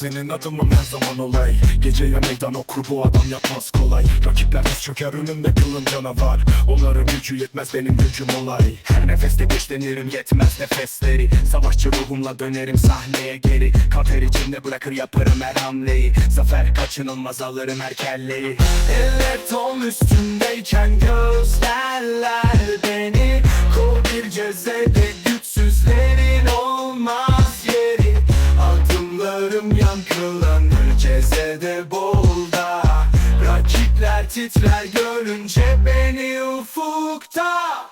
senin adımın her zaman olay. Geceye meydan okur bu adam yapmaz kolay. Rakipler diz çöker önümde kılın canavar. Onların gücü yetmez benim gücüm olay. Her nefeste güçlenirim yetmez nefesleri. Savaşçı ruhumla dönerim sahneye geri. Kafer içinde bırakır yaparım her hamleyi. Zafer kaçınılmaz alırım her kelleyi Eller ton üstündeyken gözlerler cezede bolda Rakipler titrer görünce beni ufukta.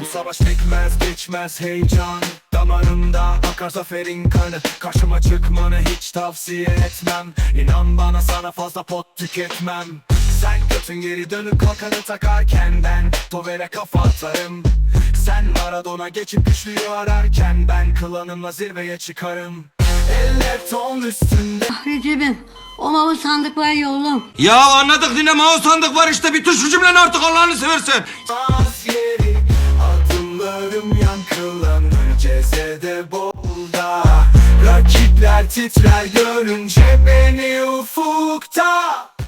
Bu savaş bitmez geçmez heyecan. Damarımda akar zaferin kanı. Karşıma çıkmanı hiç tavsiye etmem. İnan bana sana fazla pot tüketmem Sen götün geri dönüp kalkanı takarken ben Tovere kafa atarım. Sen Maradona geçip güçlüyü ararken Ben klanımla zirveye çıkarım. Eller ton üstünde. Recep'im o mavi sandık var ya oğlum. Ya anladık yine mouse sandık var işte bitir şu cümleni artık Allah'ını seversen. Az yeri Adımlarım yankılanır. Cezede bolda. Rakipler titrer görünce beni ufukta